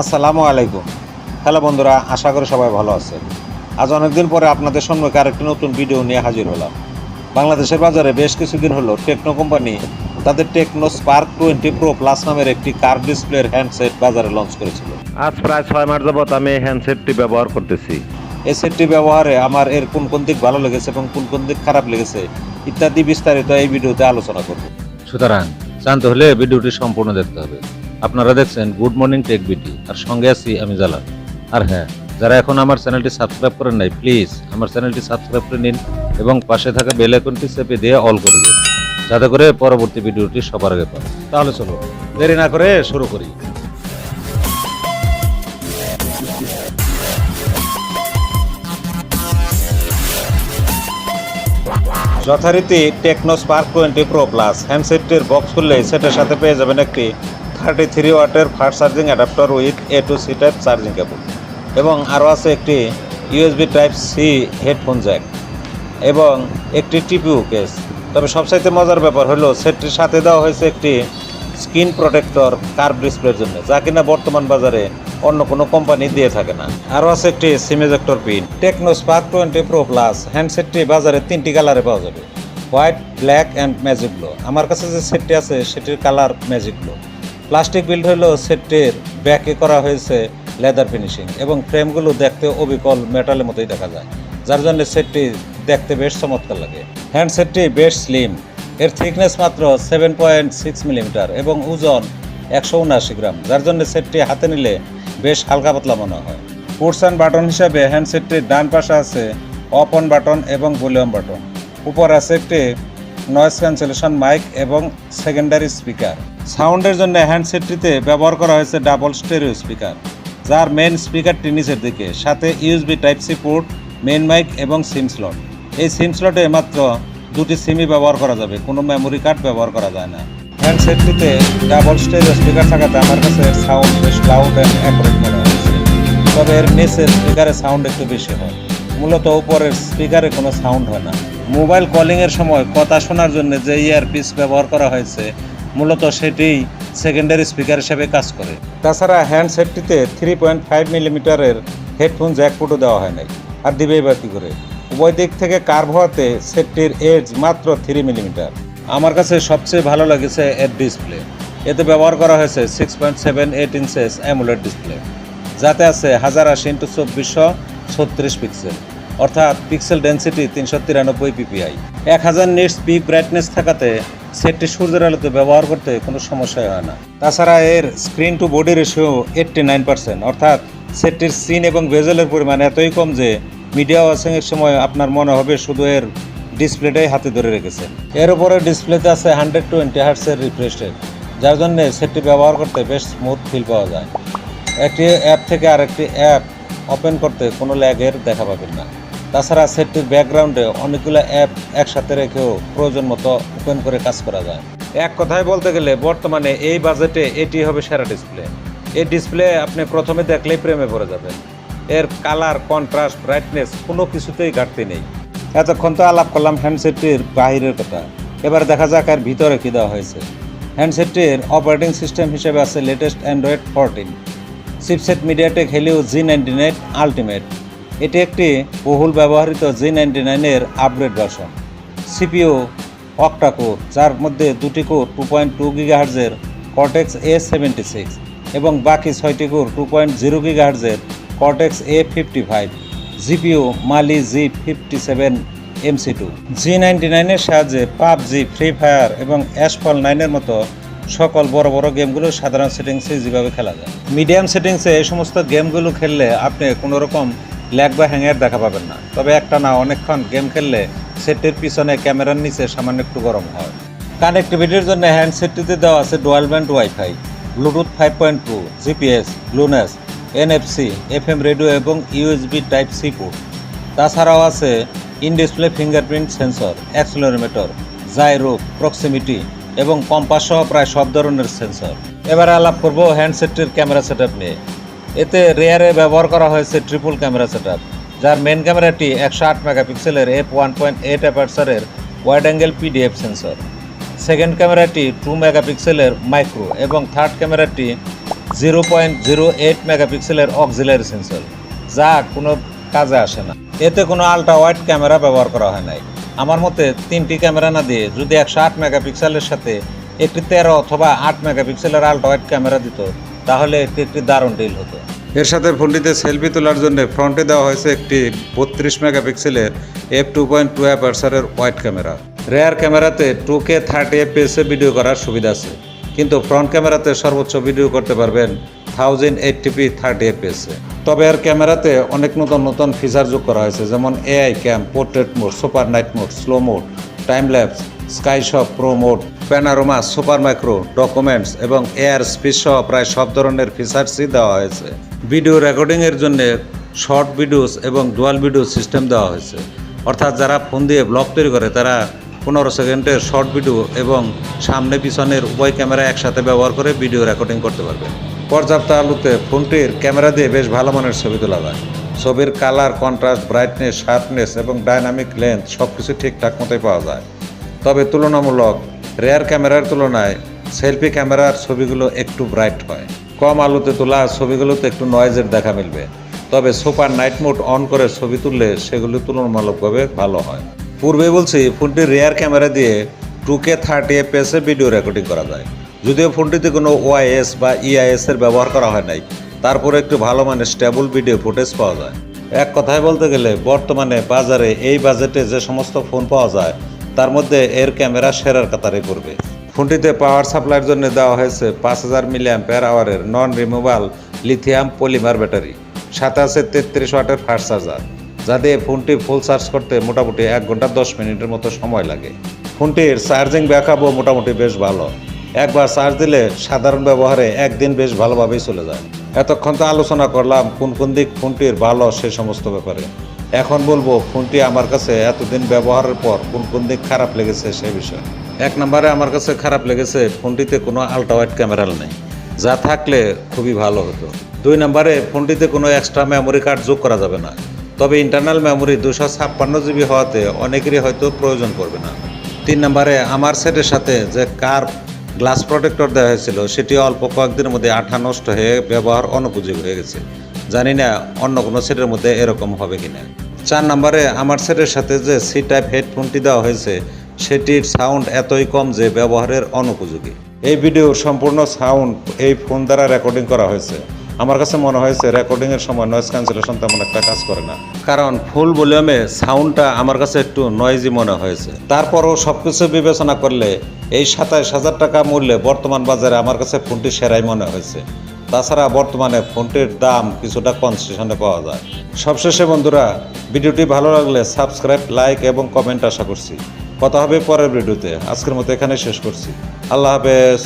আসসালামু আলাইকুম। হ্যালো বন্ধুরা আশা করি সবাই ভালো আছে আজ অনেকদিন পরে আপনাদের সম্মুখে আরেকটি নতুন ভিডিও নিয়ে হাজির হলাম। বাংলাদেশের বাজারে বেশ কিছুদিন হলো টেকনো কোম্পানি তাদের Tecno Spark twenty pro plus নামের একটি কার ডিসপ্লের হ্যান্ডসেট বাজারে লঞ্চ করেছিল। আজ প্রায় ছয় মাস যাবৎ আমি এই হ্যান্ডসেটটি ব্যবহার করতেছি। এই সেটটি ব্যবহারে আমার এর কোন কোন দিক ভালো লেগেছে এবং কোন কোন দিক খারাপ লেগেছে ইত্যাদি বিস্তারিত এই ভিডিওতে আলোচনা করব। সুতরাং জানতে হলে ভিডিওটি সম্পূর্ণ দেখতে হবে। আপনারা দেখছেন গুড মর্নিং টেক বিটি আর সঙ্গে আছি আমি জালাল। আর হ্যাঁ যারা এখন আমার চ্যানেলটি সাবস্ক্রাইব করেন নাই, প্লিজ আমার চ্যানেলটি সাবস্ক্রাইব করে নিন এবং পাশে থাকা বেল আইকনটি চেপে দিয়ে অল করে দিন, যাতে করে পরবর্তী ভিডিওটি সবার আগে পান। তাহলে চলো দেরি না করে শুরু করি। যথারীতি Tecno Spark twenty pro plus হ্যান্ডসেটটির box খুললে সেটার সাথে পেয়ে যাবেন একটি থার্টি থ্রি ওয়াটের fast charging adapter with a to C type charging cable এবং আরও আছে একটি USB type C headphone jack এবং একটি টিপিউ কেস তবে সবচাইতে মজার ব্যাপার হলো, সেটটির সাথে দেওয়া হয়েছে একটি স্ক্রিন প্রোটেক্টর কার্ভ ডিসপ্লের জন্য, যা কিনা বর্তমান বাজারে অন্য কোনো কোম্পানি দিয়ে থাকে না। আরও আছে একটি SIM ejector pin Tecno Spark twenty pro plus হ্যান্ডসেটটি বাজারে তিনটি কালারে পাওয়া যাবে white black and magic blue আমার কাছে যে সেটটি আছে, সেটির colour magic blue plastic build হলো সেটটির ব্যাকে করা হয়েছে লেদার ফিনিশিং এবং ফ্রেমগুলো দেখতে অবিকল মেটালের মতোই দেখা যায়, যার জন্য সেটটি দেখতে বেশ চমৎকার লাগে। হ্যান্ডসেটটি বেশ স্লিম এর থিকনেস মাত্র সেভেন পয়েন্ট সিক্স মিলিমিটার এবং ওজন একশো উনআশি গ্রাম, যার জন্য সেটটি হাতে নিলে বেশ হালকা পাতলা মনে হয়। পুটস অ্যান্ড বাটন হিসাবে হ্যান্ডসেটটির ডান পাশে আছে অফ অন বাটন এবং ভলিউম বাটন উপর আছে একটি নয়েজ ক্যান্সেলেশন মাইক এবং সেকেন্ডারি স্পিকার সাউন্ডের জন্য হ্যান্ডসেটটিতে ব্যবহার করা হয়েছে ডাবল স্টেরিও স্পিকার, যার মেন স্পিকারটি নিচের দিকে, সাথে USB type C port main mic এবং সিম স্লট এই সিম স্লটে মাত্র দুটি সিমই ব্যবহার করা যাবে, কোনো মেমোরি কার্ড ব্যবহার করা যায় না। হ্যান্ডসেটটিতে ডাবল স্টেরিও স্পিকার থাকাতে আমার কাছে সাউন্ড বেশ লাউড অ্যান্ড অ্যাকুরেট মনে হয়েছে তবে এর নিচের স্পিকারে সাউন্ড একটু বেশি হয়। মূলত উপরের স্পিকারে কোনো সাউন্ড হয় না। মোবাইল কলিংয়ের সময় কথা শোনার জন্য যে ইয়ারপিস ব্যবহার করা হয়েছে মূলত সেটি সেকেন্ডারি স্পিকার হিসেবে কাজ করে। তাছাড়া হ্যান্ডসেটটিতে থ্রি পয়েন্ট ফাইভ মিলিমিটারের হেডফোন জ্যাকপুটও দেওয়া হয় নাই, আর দিবেই বা কী করে? উভয় দিক থেকে কার্ভ হওয়াতে সেটটির এজ মাত্র থ্রি মিলিমিটার আমার কাছে সবচেয়ে ভালো লেগেছে এর ডিসপ্লে এতে ব্যবহার করা হয়েছে six point seven eight inches AMOLED display যাতে আছে হাজার আশি ইন্টু চব্বিশশো ছত্রিশ পিক্সেল অর্থাৎ পিক্সেল ডেন্সিটি তিনশো তিরানব্বই পিপিআই এক হাজার নিটস পিক ব্রাইটনেস থাকাতে সেটটি সূর্যের আলোতে ব্যবহার করতে কোনো সমস্যাই হয় না। তাছাড়া এর screen to body ratio eighty nine percent অর্থাৎ সেটটির সিন এবং ভেজেলের পরিমাণ এতই কম যে মিডিয়া ওয়াচিংয়ের সময় আপনার মনে হবে শুধু এর ডিসপ্লেটাই হাতে ধরে রেখেছেন এর উপরে ডিসপ্লেতে আছে হান্ড্রেড টোয়েন্টি হার্টসের রিফ্রেশ রেট যার জন্য সেটটি ব্যবহার করতে বেশ স্মুথ ফিল পাওয়া যায়। একটি অ্যাপ থেকে আরেকটি অ্যাপ ওপেন করতে কোনো ল্যাগের দেখা পাবেন না। তাছাড়া সেটটির ব্যাকগ্রাউন্ডে অনেকগুলো অ্যাপ একসাথে রেখেও প্রয়োজন মতো ওপেন করে কাজ করা যায়। এক কথায় বলতে গেলে বর্তমানে এই বাজেটে এটি হবে সেরা ডিসপ্লে। এই ডিসপ্লে আপনি প্রথমে দেখলেই প্রেমে পড়ে যাবেন। এর কালার, কন্ট্রাস্ট ব্রাইটনেস কোনো কিছুতেই ঘাটতি নেই। এতক্ষণ তো আলাপ করলাম হ্যান্ডসেটটির বাহিরের কথা। এবার দেখা যাক এর ভিতরে কী দেওয়া হয়েছে। হ্যান্ডসেটটির অপারেটিং সিস্টেম হিসেবে আছে latest Android fourteen chipset MediaTek Helio G ninety nine ultimate এটি একটি বহুল ব্যবহৃত জি নাইনটি নাইনের আপগ্রেড ভার্সন সিপিও অক্টাকোর যার মধ্যে দুটি কোর টু পয়েন্ট টু গিগাহার্জের কটেক্স এ সেভেন্টি সিক্স এবং বাকি ছয়টি core two point zero গিগাহার্জের cortex A fifty five GPU Mali G fifty seven MC two G ninety নাইনের সাহায্যে পাবজি ফ্রি ফায়ার এবং অ্যাশফল নাইনের মতো সকল বড় বড় গেমগুলো সাধারণ সেটিংসে যেভাবে খেলা যায়। মিডিয়াম সেটিংসে এই সমস্ত গেমগুলো খেললে আপনি কোনো রকম ল্যাগ বা হ্যাঙের দেখা পাবেন না। তবে একটা না, অনেকক্ষণ গেম খেললে সেটের পিছনে ক্যামেরার নিচে সামান্য একটু গরম হয়। কানেক্টিভিটির জন্য হ্যান্ডসেটটিতে দেওয়া আছে dual band wifi, Bluetooth five point two, GPS, ব্লুনেস, NFC, FM radio এবং ইউএসবি টাইপ সি পোর্ট। তাছাড়াও আছে in display fingerprint sensor accelerometer gyro, proximity এবং কম্পাস সহ প্রায় সব ধরনের সেন্সর। এবার আলাপ করব হ্যান্ডসেটটির ক্যামেরা সেটআপ নিয়ে। এতে রেয়ারে ব্যবহার করা হয়েছে ট্রিপল ক্যামেরা সেটআপ যার মেন ক্যামেরাটি একশো আট মেগাপিক্সেলের F one point eight অ্যাপারসারের wide angle PDF sensor second ক্যামেরাটি টু মেগাপিক্সেলের মাইক্রো এবং থার্ড ক্যামেরাটি জিরো পয়েন্ট জিরো এইট মেগাপিক্সেলের অক্সিলারি সেন্সর যা কোনো কাজে আসে না। এতে কোনো আলট্রা ওয়াইড ক্যামেরা ব্যবহার করা হয় নাই। আমার মতে তিনটি ক্যামেরা না দিয়ে যদি একশো আট মেগাপিক্সেলের সাথে একটি তেরো অথবা আট মেগাপিক্সেলের আলট্রা ওয়াইড ক্যামেরা দিত তাহলে এটি একটি দারুণ ডিল হতো। এর সাথে ফোনটিতে সেলফি তোলার জন্য ফ্রন্টে দেওয়া হয়েছে একটি বত্রিশ মেগাপিক্সেলের এফ টু পয়েন্ট টু অ্যাপারসারের ওয়াইড ক্যামেরা রেয়ার ক্যামেরাতে টু কে থার্টি এফপিএসে ভিডিও করার সুবিধা আছে। কিন্তু ফ্রন্ট ক্যামেরাতে সর্বোচ্চ ভিডিও করতে পারবেন থাউজেন্ড এইটটিপি থার্টি এফপিএসে তবে এর ক্যামেরাতে অনেক নতুন নতুন ফিচার যোগ করা হয়েছে, যেমন AI cam portrait mode super night mode slow mode time lapse Skyshop pro mode panorama super micro documents এবং এয়ার স্পিড সহ প্রায় সব ধরনের ফিচার্সই দেওয়া হয়েছে। ভিডিও রেকর্ডিংয়ের জন্য শর্ট ভিডিওস এবং ডুয়াল ভিডিও সিস্টেম দেওয়া হয়েছে। অর্থাৎ যারা ফোন দিয়ে ব্লগ তৈরি করে, তারা পনেরো সেকেন্ডের শর্ট ভিডিও এবং সামনে পিছনের উভয় ক্যামেরা একসাথে ব্যবহার করে ভিডিও রেকর্ডিং করতে পারবে। পর্যাপ্ত আলোতে ফোনটির ক্যামেরা দিয়ে বেশ ভালো মানের ছবি তোলা যায়। ছবির কালার কন্ট্রাস্ট ব্রাইটনেস শার্পনেস এবং ডাইনামিক লেন্থ সব কিছু ঠিকঠাক মতোই পাওয়া যায়। তবে তুলনামূলক রেয়ার ক্যামেরার তুলনায় সেলফি ক্যামেরার ছবিগুলো একটু ব্রাইট হয়। কম আলোতে তোলা ছবিগুলোতে একটু নয়েজের দেখা মিলবে। তবে সুপার নাইট মোড অন করে ছবি তুললে সেগুলো তুলনামূলকভাবে ভালো হয়। পূর্বে বলছি ফোনটির রেয়ার ক্যামেরা দিয়ে টু কে থার্টি এফপিএসে ভিডিও রেকর্ডিং করা যায়। যদিও ফোনটিতে কোনো ওআইএস বা ইআইএস এর ব্যবহার করা হয় নাই তারপরে একটু ভালো মানের স্টেবল ভিডিও ফুটেজ পাওয়া যায়। এক কথায় বলতে গেলে, বর্তমানে বাজারে এই বাজেটে যে সমস্ত ফোন পাওয়া যায় তার মধ্যে এর ক্যামেরা সেরার কাতারে পড়বে ফোনটিতে পাওয়ার সাপ্লাইয়ের জন্য দেওয়া হয়েছে পাঁচ হাজার milliamp per আওয়ারের non removal lithium polymer battery সাথে আছে তেত্রিশ ওয়াটের ফাস্ট চার্জার যা দিয়ে ফোনটি ফুল চার্জ করতে মোটামুটি এক ঘণ্টা দশ মিনিটের মতো সময় লাগে। ফোনটির চার্জিং ব্যাকআপও মোটামুটি বেশ ভালো। একবার চার্জ দিলে সাধারণ ব্যবহারে একদিন বেশ ভালোভাবেই চলে যায়। এতক্ষণ তো আলোচনা করলাম কোন কোন দিক ফোনটির ভালো সে সমস্ত ব্যাপারে। এখন বলব, ফোনটি আমার কাছে এতদিন ব্যবহারের পর কোন কোন দিক খারাপ লেগেছে সে বিষয়ে। এক নম্বরে আমার কাছে খারাপ লেগেছে, ফোনটিতে কোনো আল্ট্রা ওয়াইড ক্যামেরা নেই, যা থাকলে খুবই ভালো হতো। দুই নম্বরে, ফোনটিতে কোনো এক্সট্রা মেমোরি কার্ড যোগ করা যাবে না। তবে ইন্টারনাল মেমোরি দুশো ছাপ্পান্ন জিবি হওয়াতে অনেকেরই হয়তো প্রয়োজন পড়বে না। তিন নম্বরে, আমার সেটের সাথে যে কার গ্লাস প্রোটেক্টর দেওয়া হয়েছিল, সেটি অল্প কয়েকদিনের মধ্যে আঠা নষ্ট হয়ে ব্যবহার অনুপযোগী হয়ে গেছে। জানি না অন্য কোনো সেটের মধ্যে এরকম হবে কিনা। চার নম্বরে আমার সেটের সাথে যে সি টাইপ হেডফোনটি দেওয়া হয়েছে, সেটির সাউন্ড এতই কম যে ব্যবহারের অনুপযোগী। এই ভিডিওর সম্পূর্ণ সাউন্ড এই ফোন দ্বারা রেকর্ডিং করা হয়েছে। আমার কাছে মনে হয়েছে রেকর্ডিং এর সময় নয়েজ ক্যান্সেলেশন তেমন একটা কাজ করে না। কারণ ফুল ভলিউমে সাউন্ডটা আমার কাছে একটু নয়েজি মনে হয়েছে। তারপরও সবকিছু বিবেচনা করলে এই সাতাইশ হাজার টাকা মূল্যে বর্তমান বাজারে আমার কাছে ফোনটি সেরাই মনে হয়েছে। তাছাড়া বর্তমানে ফোনটির দাম কিছুটা কনসেশনে পাওয়া যায়। সবশেষে বন্ধুরা, ভিডিওটি ভালো লাগলে সাবস্ক্রাইব, লাইক এবং কমেন্ট আশা করছি। কথা হবে পরের ভিডিওতে। আজকের মতো এখানে শেষ করছি। আল্লাহ হাফেজ।